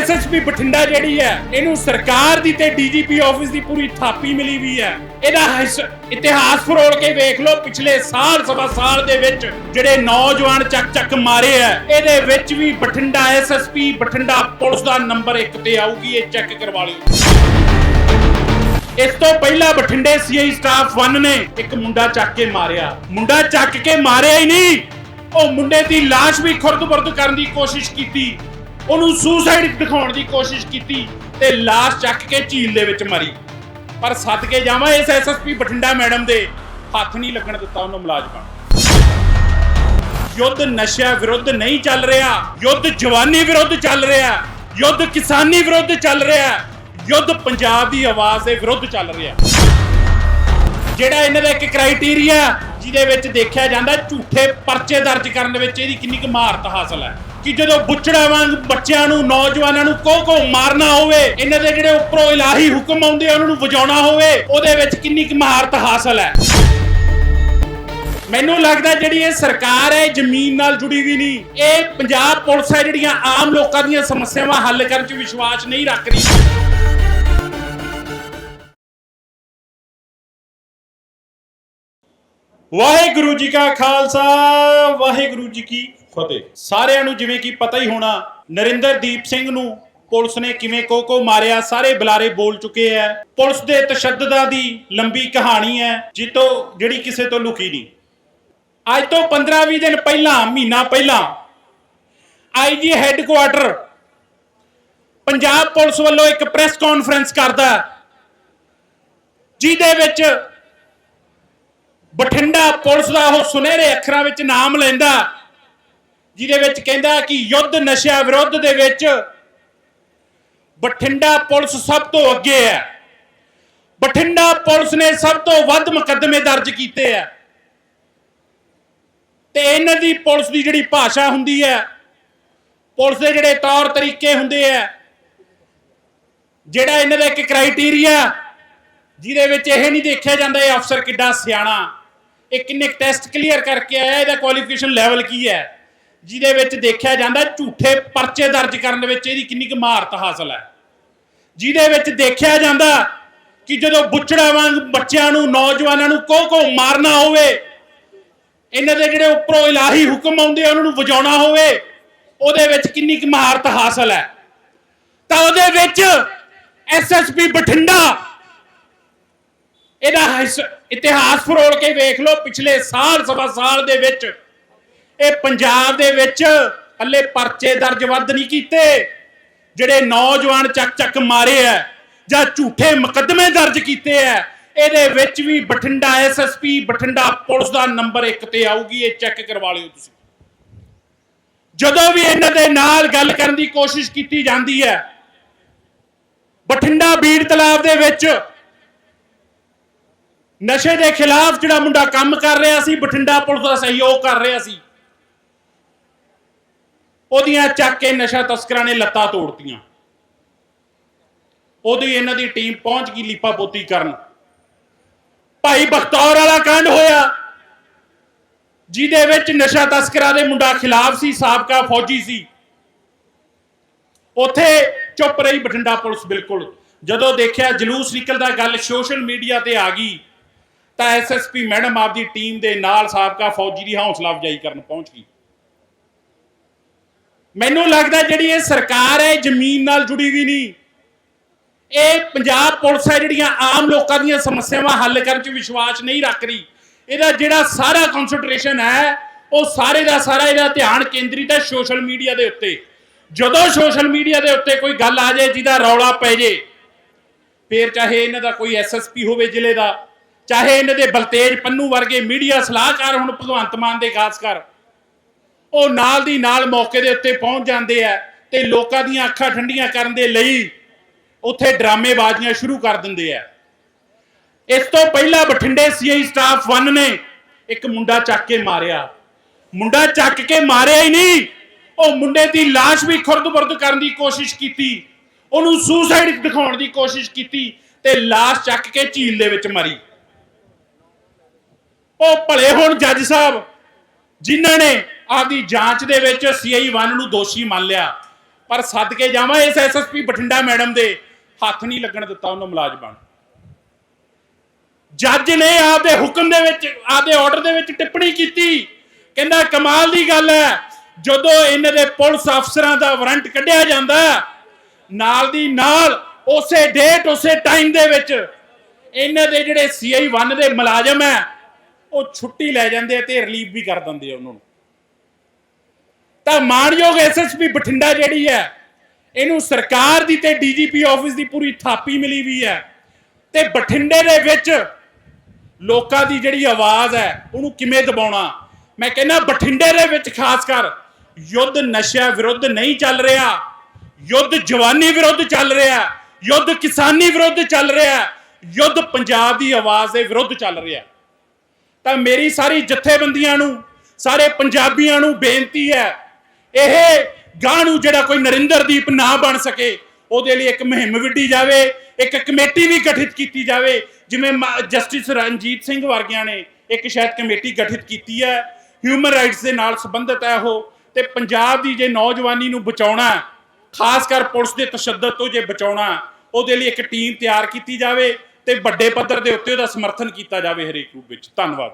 SSP Bathinda ਜਿਹੜੀ ਹੈ, ਇਹਨੂੰ ਸਰਕਾਰ ਦੀ ਤੇ ਡੀਜੀਪੀ ਆਫਿਸ ਦੀ ਪੂਰੀ ਥਾਪੀ ਮਿਲੀ ਵੀ ਹੈ। ਇਹਦਾ ਇਤਿਹਾਸ ਫਰੋਲ ਕੇ ਵੇਖ ਲਓ, ਪਿਛਲੇ ਸਾਲ, ਸਵਾ ਸਾਲ ਦੇ ਵਿੱਚ ਜਿਹੜੇ ਨੌਜਵਾਨ ਚੱਕ ਚੱਕ ਮਾਰੇ ਆ ਇਹਦੇ ਵਿੱਚ ਵੀ ਬਠਿੰਡਾ ਐਸਐਸਪੀ, ਬਠਿੰਡਾ ਪੁਲਿਸ ਦਾ ਨੰਬਰ 1 ਤੇ ਆਊਗੀ, ਇਹ ਚੈੱਕ ਕਰਵਾ ਲਿਓ। ਇਸ ਤੋਂ ਪਹਿਲਾਂ ਬਠਿੰਡੇ ਸੀਆਈ ਸਟਾਫ 1 ਨੇ ਇੱਕ ਮੁੰਡਾ ਚੱਕ ਕੇ ਮਾਰਿਆ। ਮੁੰਡਾ ਚੱਕ ਕੇ ਮਾਰਿਆ ਹੀ ਨਹੀਂ, ਉਹ ਮੁੰਡੇ ਦੀ লাশ ਵੀ ਖੁਰਦ-ਬੁਰਦ ਕਰਨ ਦੀ ਕੋਸ਼ਿਸ਼ ਕੀਤੀ। ਉਹਨੂੰ ਸੁਸਾਈਡ ਦਿਖਾਉਣ ਦੀ ਕੋਸ਼ਿਸ਼ ਕੀਤੀ ਤੇ লাশ ਚੱਕ ਕੇ ਝੀਲ ਦੇ ਵਿੱਚ ਮਰੀ। ਪਰ ਸਦਕੇ ਜਾਵਾਂ ਇਸ ਐਸਐਸਪੀ ਬਠਿੰਡਾ ਮੈਡਮ ਦੇ ਹੱਥ ਨਹੀਂ ਲੱਗਣ ਦਿੱਤਾ ਉਹਨੂੰ ਮੁਲਾਜ਼ਮਾਂ ਯੁੱਧ ਨਸ਼ਿਆਂ ਵਿਰੁੱਧ ਨਹੀਂ ਚੱਲ ਰਿਹਾ, ਯੁੱਧ ਜਵਾਨੀ ਵਿਰੁੱਧ ਚੱਲ ਰਿਹਾ, ਯੁੱਧ ਕਿਸਾਨੀ ਵਿਰੁੱਧ ਚੱਲ ਰਿਹਾ, ਯੁੱਧ ਪੰਜਾਬ ਦੀ ਆਵਾਜ਼ ਦੇ ਵਿਰੁੱਧ ਚੱਲ ਰਿਹਾ। ਜਿਹੜਾ ਇਹਨਾਂ ਦਾ ਇੱਕ ਕ੍ਰਾਈਟੇਰੀਆ ਜਿਹਦੇ ਵਿੱਚ ਦੇਖਿਆ ਜਾਂਦਾ ਝੂਠੇ ਪਰਚੇ ਦਰਜ ਕਰਨ ਦੇ ਵਿੱਚ ਇਹਦੀ ਕਿੰਨੀ ਕੁ ਮਹਾਰਤ ਹਾਸਲ ਹੈ। ਕਿ ਜਦੋਂ ਬੁੱਚੜਾ ਵਾਂਗ ਬੱਚਿਆਂ ਨੂੰ, ਨੌਜਵਾਨਾਂ ਨੂੰ ਕੋ ਕੋ ਮਾਰਨਾ ਹੋਵੇ, ਇਹਨਾਂ ਦੇ ਜਿਹੜੇ ਉੱਪਰੋਂ ਇਲਾਹੀ ਹੁਕਮ ਆਉਂਦੇ ਆ, ਉਹਨਾਂ ਨੂੰ ਵਜਾਉਣਾ ਹੋਵੇ, ਉਹਦੇ ਵਿੱਚ ਕਿੰਨੀ ਕੁ ਮਹਾਰਤ ਹਾਸਲ ਹੈ। ਮੈਨੂੰ ਲੱਗਦਾ ਜਿਹੜੀ ਇਹ ਸਰਕਾਰ ਹੈ, ਜ਼ਮੀਨ ਨਾਲ ਜੁੜੀ ਵੀ ਨਹੀਂ। ਇਹ ਪੰਜਾਬ ਪੁਲਿਸ ਹੈ, ਜਿਹੜੀਆਂ ਆਮ ਲੋਕਾਂ ਦੀਆਂ ਸਮੱਸਿਆਵਾਂ ਹੱਲ ਕਰਨ 'ਚ ਵਿਸ਼ਵਾਸ ਨਹੀਂ ਰੱਖ ਰਹੀ। ਵਾਹਿਗੁਰੂ ਜੀ ਕਾ ਖਾਲਸਾ, ਵਾਹਿਗੁਰੂ ਜੀ ਕੀ ਫਤਿਹ। ਸਾਰਿਆਂ ਨੂੰ ਜਿਵੇਂ ਕਿ ਪਤਾ ਹੀ ਹੋਣਾ, ਨਰਿੰਦਰਦੀਪ ਸਿੰਘ ਨੂੰ ਪੁਲਿਸ ਨੇ ਕਿਵੇਂ ਕੋ ਮਾਰਿਆ, ਸਾਰੇ ਬੁਲਾਰੇ ਬੋਲ ਚੁੱਕੇ ਐ। ਪੁਲਿਸ ਦੇ ਤਸ਼ੱਦਦਾਂ ਦੀ ਲੰਬੀ ਕਹਾਣੀ ਹੈ ਜਿੱਤੋਂ ਜਿਹੜੀ ਕਿਸੇ ਤੋਂ ਲੁਕੀ ਨਹੀਂ। ਅੱਜ ਤੋਂ 15-20 ਦਿਨ ਪਹਿਲਾਂ, ਮਹੀਨਾ ਪਹਿਲਾਂ ਆਈਜੀ ਹੈੱਡਕੁਆਟਰ ਪੰਜਾਬ ਪੁਲਿਸ ਵੱਲੋਂ ਇੱਕ ਪ੍ਰੈਸ ਕਾਨਫਰੰਸ ਕਰਦਾ ਜਿਹਦੇ ਵਿੱਚ ਬਠਿੰਡਾ ਪੁਲਿਸ ਦਾ ਉਹ ਸੁਨਹਿਰੇ ਅੱਖਰਾਂ ਵਿੱਚ ਨਾਮ ਲੈਂਦਾ ਜਿਹਦੇ ਵਿੱਚ ਕਹਿੰਦਾ ਕਿ ਯੁੱਧ ਨਸ਼ਿਆਂ ਵਿਰੁੱਧ ਦੇ ਵਿੱਚ ਬਠਿੰਡਾ ਪੁਲਿਸ ਸਭ ਤੋਂ ਅੱਗੇ ਹੈ। ਬਠਿੰਡਾ ਪੁਲਿਸ ਨੇ ਸਭ ਤੋਂ ਵੱਧ ਮੁਕੱਦਮੇ ਦਰਜ ਕੀਤੇ ਆ ਤੇ ਇਹਨਾਂ ਦੀ ਪੁਲਿਸ ਦੀ ਜਿਹੜੀ ਭਾਸ਼ਾ ਹੁੰਦੀ ਹੈ, ਪੁਲਿਸ ਦੇ ਜਿਹੜੇ ਤੌਰ ਤਰੀਕੇ ਹੁੰਦੇ ਆ ਜਿਹੜਾ ਇਹਨਾਂ ਦਾ ਇੱਕ ਕ੍ਰਾਈਟੇਰੀਆ ਜਿਹਦੇ ਵਿੱਚ ਇਹ ਨਹੀਂ ਦੇਖਿਆ ਜਾਂਦਾ ਇਹ ਅਫਸਰ ਕਿੱਡਾ ਸਿਆਣਾ, ਇਹ ਕਿੰਨੇ ਟੈਸਟ ਕਲੀਅਰ ਕਰਕੇ ਆਇਆ, ਇਹਦਾ ਕੁਆਲੀਫਿਕੇਸ਼ਨ ਲੈਵਲ ਕੀ ਹੈ। ਜਿਹਦੇ ਵਿੱਚ ਦੇਖਿਆ ਜਾਂਦਾ ਝੂਠੇ ਪਰਚੇ ਦਰਜ ਕਰਨ ਦੇ ਵਿੱਚ ਇਹਦੀ ਕਿੰਨੀ ਕੁ ਮਹਾਰਤ ਹਾਸਲ ਹੈ। ਜਿਹਦੇ ਵਿੱਚ ਦੇਖਿਆ ਜਾਂਦਾ ਕਿ ਜਦੋਂ ਬੁੱਚੜਾ ਵਾਂਗ ਬੱਚਿਆਂ ਨੂੰ, ਨੌਜਵਾਨਾਂ ਨੂੰ ਕੋ ਕੋ ਮਾਰਨਾ ਹੋਵੇ, ਇਹਨਾਂ ਦੇ ਜਿਹੜੇ ਉੱਪਰੋਂ ਇਲਾਹੀ ਹੁਕਮ ਆਉਂਦੇ ਆ, ਉਹਨਾਂ ਨੂੰ ਵਜਾਉਣਾ ਹੋਵੇ, ਉਹਦੇ ਵਿੱਚ ਕਿੰਨੀ ਕੁ ਮਹਾਰਤ ਹਾਸਲ ਹੈ। ਤਾਂ ਉਹਦੇ ਵਿੱਚ ਐਸਐਸਪੀ ਬਠਿੰਡਾ, ਇਹਦਾ ਹਿਸ- ਇਤਿਹਾਸ ਫਰੋਲ ਕੇ ਵੇਖ ਲਓ, ਪਿਛਲੇ ਸਾਲ, ਸਵਾ ਸਾਲ ਦੇ ਵਿੱਚ ਇਹ ਪੰਜਾਬ ਦੇ ਵਿੱਚ ਹੱਲੇ ਪਰਚੇ ਦਰਜ ਵੱਧ ਨਹੀਂ ਕੀਤੇ। ਜਿਹੜੇ ਨੌਜਵਾਨ ਚੱਕ ਚੱਕ ਮਾਰੇ ਆ ਜਾਂ ਝੂਠੇ ਮੁਕੱਦਮੇ ਦਰਜ ਕੀਤੇ ਆ, ਇਹਦੇ ਵਿੱਚ ਵੀ ਬਠਿੰਡਾ ਐਸਐਸਪੀ ਬਠਿੰਡਾ ਪੁਲਿਸ ਦਾ ਨੰਬਰ 1 ਤੇ ਆਊਗੀ, ਇਹ ਚੈੱਕ ਕਰਵਾ ਲਿਓ ਤੁਸੀਂ। ਜਦੋਂ ਵੀ ਇਹਨਾਂ ਦੇ ਨਾਲ ਗੱਲ ਕਰਨ ਦੀ ਕੋਸ਼ਿਸ਼ ਕੀਤੀ ਜਾਂਦੀ ਹੈ, ਬਠਿੰਡਾ ਬੀੜ ਤਲਾਬ ਦੇ ਵਿੱਚ ਨਸ਼ੇ ਦੇ ਖਿਲਾਫ ਜਿਹੜਾ ਮੁੰਡਾ ਕੰਮ ਕਰ ਰਿਹਾ ਸੀ, ਬਠਿੰਡਾ ਪੁਲਿਸ ਦਾ ਸਹਿਯੋਗ ਕਰ ਰਿਹਾ ਸੀ ਉਹਦੀਆਂ ਚੱਕ ਕੇ ਨਸ਼ਾ ਤਸਕਰਾਂ ਨੇ ਲੱਤਾਂ ਤੋੜਤੀਆਂ। ਉਹਦੀ ਇਹਨਾਂ ਦੀ ਟੀਮ ਪਹੁੰਚ ਗਈ ਲੀਪਾ ਪੋਤੀ ਕਰਨ। ਭਾਈ ਬਖਤੌਰ ਵਾਲਾ ਕਾਂਡ ਹੋਇਆ। ਜਿਹਦੇ ਵਿੱਚ ਨਸ਼ਾ ਤਸਕਰਾਂ ਦੇ ਮੁੰਡਾ ਖਿਲਾਫ ਸੀ, ਸਾਬਕਾ ਫੌਜੀ ਸੀ। ਉੱਥੇ ਚੁੱਪ ਰਹੀ ਬਠਿੰਡਾ ਪੁਲਿਸ ਬਿਲਕੁਲ। ਜਦੋਂ ਦੇਖਿਆ ਜਲੂਸ ਨਿਕਲਦਾ, ਗੱਲ ਸੋਸ਼ਲ ਮੀਡੀਆ ਤੇ ਆ ਗਈ, ਤਾਂ ਐਸਐਸਪੀ ਮੈਡਮ ਆਪਦੀ ਟੀਮ ਦੇ ਨਾਲ ਸਾਬਕਾ ਫੌਜੀ ਦੀ ਹੌਸਲਾ ਅਫਜਾਈ ਕਰਨ ਪਹੁੰਚ ਗਈ। ਮੈਨੂੰ ਲੱਗਦਾ ਜਿਹੜੀ ਇਹ ਸਰਕਾਰ ਹੈ ਇਹ ਜ਼ਮੀਨ ਨਾਲ ਜੁੜੀ ਵੀ ਨਹੀਂ। ਇਹ ਪੰਜਾਬ ਪੁਲਿਸ ਹੈ, ਜਿਹੜੀਆਂ ਆਮ ਲੋਕਾਂ ਦੀਆਂ ਸਮੱਸਿਆਵਾਂ ਹੱਲ ਕਰਨ 'ਚ ਵਿਸ਼ਵਾਸ ਨਹੀਂ ਰੱਖ ਰਹੀ। ਇਹਦਾ ਜਿਹੜਾ ਸਾਰਾ ਕਨਸੈਂਟਰੇਸ਼ਨ ਹੈ, ਉਹ ਸਾਰੇ ਦਾ ਸਾਰਾ ਇਹਦਾ ਧਿਆਨ ਕੇਂਦਰਿਤ ਹੈ ਸੋਸ਼ਲ ਮੀਡੀਆ ਦੇ ਉੱਤੇ। ਜਦੋਂ ਸੋਸ਼ਲ ਮੀਡੀਆ ਦੇ ਉੱਤੇ ਕੋਈ ਗੱਲ ਆ ਜਾਏ, ਜਿਹਦਾ ਰੌਲਾ ਪੈ ਜੇ, ਫੇਰ ਚਾਹੇ ਇਹਨਾਂ ਦਾ ਕੋਈ ਐਸਐਸਪੀ ਹੋਵੇ ਜ਼ਿਲ੍ਹੇ ਦਾ, ਚਾਹੇ ਇਹਨਾਂ ਦੇ ਬਲਤੇਜ ਪੰਨੂ ਵਰਗੇ ਮੀਡੀਆ ਸਲਾਹਕਾਰ ਹੁਣ, ਭਗਵੰਤ ਮਾਨ ਦੇ ਖਾਸ ਕਰ ਉਹ ਨਾਲ ਦੀ ਨਾਲ ਮੌਕੇ ਦੇ ਉੱਤੇ ਪਹੁੰਚ ਜਾਂਦੇ ਆ ਤੇ ਲੋਕਾਂ ਦੀਆਂ ਅੱਖਾਂ ਠੰਡੀਆਂ ਕਰਨ ਦੇ ਲਈ ਉੱਥੇ ਡਰਾਮੇਬਾਜ਼ੀਆਂ ਸ਼ੁਰੂ ਕਰ ਦਿੰਦੇ ਆ ਇਸ ਤੋਂ ਪਹਿਲਾਂ ਬਠਿੰਡੇ ਸੀਆਈ ਸਟਾਫ 1 ਨੇ ਇੱਕ ਮੁੰਡਾ ਚੱਕ ਕੇ ਮਾਰਿਆ ਮੁੰਡਾ ਚੱਕ ਕੇ ਮਾਰਿਆ ਹੀ ਨਹੀਂ ਉਹ ਮੁੰਡੇ ਦੀ লাশ ਵੀ ਖੁਰਦ-ਬੁਰਦ ਕਰਨ ਦੀ ਕੋਸ਼ਿਸ਼ ਕੀਤੀ ਉਹਨੂੰ ਸੁਸਾਈਡ ਦਿਖਾਉਣ ਦੀ ਕੋਸ਼ਿਸ਼ ਕੀਤੀ ਤੇ লাশ ਚੱਕ ਕੇ ਝੀਲ ਦੇ ਵਿੱਚ ਮਰੀ ਉਹ ਭਲੇ ਹੁਣ ਜੱਜ ਸਾਹਿਬ ਜਿਨ੍ਹਾਂ ਨੇ ਆਪਦੀ ਜਾਂਚ ਦੇ ਵਿੱਚ ਸੀਆਈ 1 ਨੂੰ ਦੋਸ਼ੀ ਮੰਨ ਲਿਆ। ਪਰ ਸਦਕੇ ਜਾਵਾਂ, ਇਸ ਐਸਐਸਪੀ ਬਠਿੰਡਾ ਮੈਡਮ ਦੇ ਹੱਥ ਨਹੀਂ ਲੱਗਣ ਦਿੱਤਾ ਉਹਨਾਂ ਮੁਲਾਜ਼ਮਾਂ ਨੂੰ। ਜੱਜ ਨੇ ਆਪਦੇ ਹੁਕਮ ਦੇ ਵਿੱਚ, ਆਪਦੇ ਆਰਡਰ ਦੇ ਵਿੱਚ ਟਿੱਪਣੀ ਕੀਤੀ। ਕਹਿੰਦਾ, ਕਮਾਲ ਦੀ ਗੱਲ ਹੈ, ਜਦੋਂ ਇਹਨਾਂ ਦੇ ਪੁਲਿਸ ਅਫਸਰਾਂ ਦਾ ਵਾਰੰਟ ਕੱਢਿਆ ਜਾਂਦਾ, ਨਾਲ ਦੀ ਨਾਲ, ਉਸੇ ਡੇਟ ਉਸੇ ਟਾਈਮ ਦੇ ਵਿੱਚ ਇਹਨਾਂ ਦੇ ਜਿਹੜੇ ਸੀਆਈ 1 ਦੇ ਮੁਲਾਜ਼ਮ ਹੈ, ਉਹ ਛੁੱਟੀ ਲੈ ਜਾਂਦੇ ਆ ਤੇ ਰਿਲੀਵ ਵੀ ਕਰ ਦਿੰਦੇ ਆ ਉਹਨਾਂ ਨੂੰ। ਤਾਂ ਮਾਨਯੋਗ ਐਸਐਸਪੀ ਬਠਿੰਡਾ ਜਿਹੜੀ ਹੈ, ਇਹਨੂੰ ਸਰਕਾਰ ਦੀ ਤੇ ਡੀਜੀਪੀ ਆਫਿਸ ਦੀ ਪੂਰੀ ਥਾਪੀ ਮਿਲੀ ਵੀ ਹੈ। ਤੇ ਬਠਿੰਡੇ ਦੇ ਵਿੱਚ ਲੋਕਾਂ ਦੀ ਜਿਹੜੀ ਆਵਾਜ਼ ਹੈ, ਉਹਨੂੰ ਕਿਵੇਂ ਦਬਾਉਣਾ? ਮੈਂ ਕਹਿੰਦਾ ਬਠਿੰਡੇ ਦੇ ਵਿੱਚ ਖਾਸ ਕਰ ਯੁੱਧ ਨਸ਼ਿਆਂ ਵਿਰੁੱਧ ਨਹੀਂ ਚੱਲ ਰਿਹਾ, ਯੁੱਧ ਜਵਾਨੀ ਵਿਰੁੱਧ ਚੱਲ ਰਿਹਾ, ਯੁੱਧ ਕਿਸਾਨੀ ਵਿਰੁੱਧ ਚੱਲ ਰਿਹਾ, ਯੁੱਧ ਪੰਜਾਬ ਦੀ ਆਵਾਜ਼ ਦੇ ਵਿਰੁੱਧ ਚੱਲ ਰਿਹਾ। ਤਾਂ ਮੇਰੀ ਸਾਰੀ ਜਥੇਬੰਦੀਆਂ ਨੂੰ, ਸਾਰੇ ਪੰਜਾਬੀਆਂ ਨੂੰ ਬੇਨਤੀ ਹੈ ਇਹ ਗਾਂ ਨੂੰ ਜਿਹੜਾ ਕੋਈ ਨਰਿੰਦਰਦੀਪ ਨਾ ਬਣ ਸਕੇ, ਉਹਦੇ ਲਈ ਇੱਕ ਮੁਹਿੰਮ ਵਿੱਢੀ ਜਾਵੇ, ਇੱਕ ਕਮੇਟੀ ਵੀ ਗਠਿਤ ਕੀਤੀ ਜਾਵੇ, ਜਿਵੇਂ ਜਸਟਿਸ ਰਣਜੀਤ ਸਿੰਘ ਵਰਗਿਆਂ ਨੇ ਇੱਕ ਸ਼ਾਇਦ ਕਮੇਟੀ ਗਠਿਤ ਕੀਤੀ ਹੈ। ਹਿਊਮਨ ਰਾਈਟਸ ਦੇ ਨਾਲ ਸੰਬੰਧਿਤ ਹੈ ਉਹ, ਤੇ ਪੰਜਾਬ ਦੀ ਜੇ ਨੌਜਵਾਨੀ ਨੂੰ ਬਚਾਉਣਾ, ਖਾਸ ਕਰ ਪੁਲਿਸ ਦੇ ਤਸ਼ੱਦਦ ਤੋਂ ਜੇ ਬਚਾਉਣਾ, ਉਹਦੇ ਲਈ ਇੱਕ ਟੀਮ ਤਿਆਰ ਕੀਤੀ ਜਾਵੇ ਤੇ ਵੱਡੇ ਪੱਧਰ ਦੇ ਉੱਤੇ ਉਹਦਾ ਸਮਰਥਨ ਕੀਤਾ ਜਾਵੇ ਹਰੇਕ ਰੂਪ ਵਿੱਚ। ਧੰਨਵਾਦ।